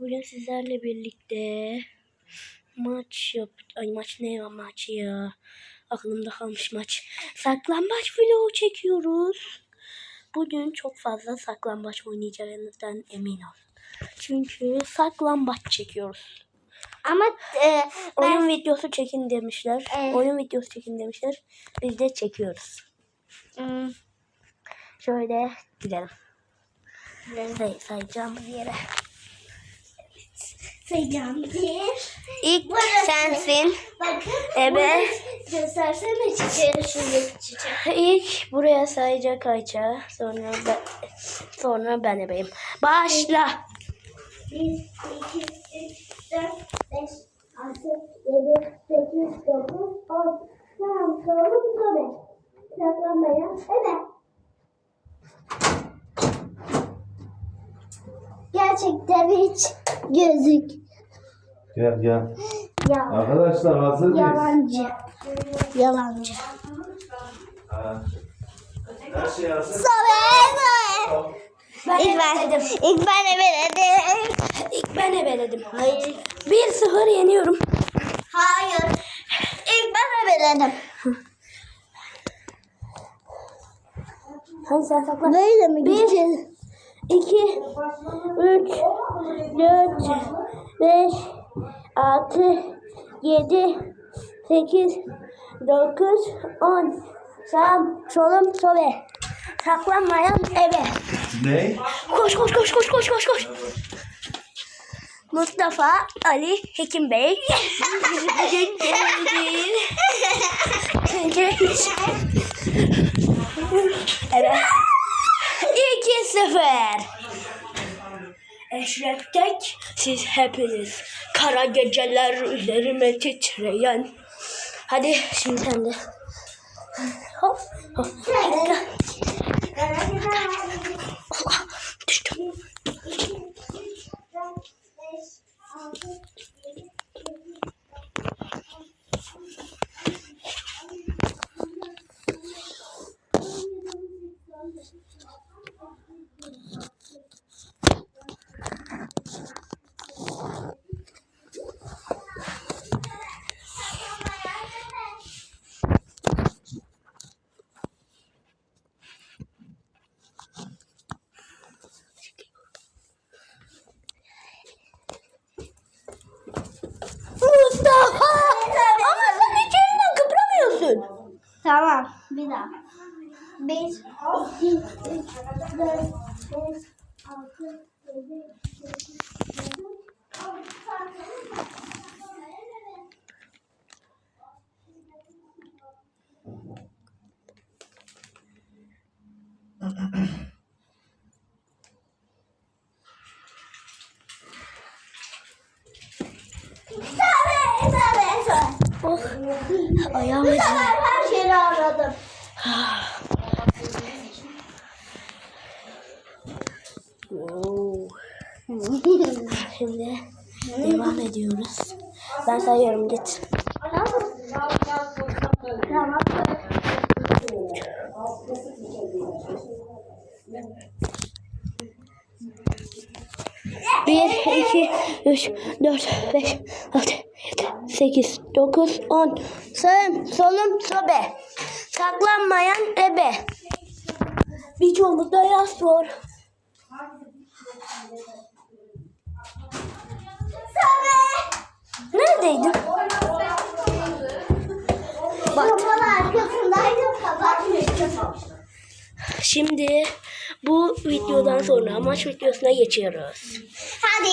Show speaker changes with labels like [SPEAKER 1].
[SPEAKER 1] Bugün sizlerle birlikte maç yap... Ay maç ne ya maç ya. Aklımda kalmış maç. Saklambaç vlogu çekiyoruz. Bugün çok fazla saklambaç oynayacağınızdan emin ol. Çünkü saklambaç çekiyoruz.
[SPEAKER 2] Ama e, ben
[SPEAKER 1] Oyun videosu çekin demişler.
[SPEAKER 2] Evet.
[SPEAKER 1] Oyun videosu çekin demişler. Biz de çekiyoruz.
[SPEAKER 2] Hmm,
[SPEAKER 1] Şöyle gidelim. Say, sayacağım bir yere.
[SPEAKER 2] Bir.
[SPEAKER 1] İlk
[SPEAKER 2] Burası.
[SPEAKER 1] sensin.
[SPEAKER 2] Bakın.
[SPEAKER 1] Ebe.
[SPEAKER 2] burada Göstersene çiçeği şuradaki çiçeği.
[SPEAKER 1] İlk buraya sayacak Ayça. Sonra ben, sonra ben ebeyim. Başla.
[SPEAKER 2] 1, 2, 3, 4, 5, 6, 7, 8, 9, 10. Tamam sorun sobe. Saklanmaya. Evet. Gerçekten hiç gözük.
[SPEAKER 3] Gel gel.
[SPEAKER 2] Ya,
[SPEAKER 3] Arkadaşlar hazır mıyız?
[SPEAKER 2] yalancı. Yalancı.
[SPEAKER 3] Ha. Her şey hazır.
[SPEAKER 2] Sobe. İlk ben, ilk ben ebeledim.
[SPEAKER 1] İlk ben ebeledim.
[SPEAKER 2] Hayır.
[SPEAKER 1] 1-0 yeniyorum.
[SPEAKER 2] Hayır. İlk ben ebeledim.
[SPEAKER 1] Hadi sen sakla.
[SPEAKER 2] Böyle mi
[SPEAKER 1] 1,
[SPEAKER 2] gideceğiz?
[SPEAKER 1] 2, 3, 4, 5, 6, 7, 8, 9, 10. Sağım, solum, sobe. Saklanmayan ebe.
[SPEAKER 3] Ne?
[SPEAKER 1] Koş koş koş koş koş koş koş. Mustafa Ali Hekim Bey. Bugün geldi. Evet. 2-0. Eşref siz hepiniz. Kara geceler üzerime titreyen. Hadi şimdi sen de. Hop hop. Düştüm. Mustafa! Ama sen hiç yerinden kıpramıyorsun.
[SPEAKER 2] Tamam. Bir daha. Bir, iki, üç, dört, beş, altı, yedi, sekiz, dokuz, on. Tabii, tabii, tabii.
[SPEAKER 1] Oh, ayağım acıyor.
[SPEAKER 2] Her şeyi aradım.
[SPEAKER 1] Oo. Şimdi devam ediyoruz. Ben sayıyorum git. Bir, iki, üç, dört, beş, altı, yedi, sekiz, dokuz, on. Sağım, solum, sobe. Saklanmayan ebe. Bir çoğunlukta yaz var. Neredeydin? Bak. Şimdi bu videodan sonra maç videosuna geçiyoruz.
[SPEAKER 2] Hadi.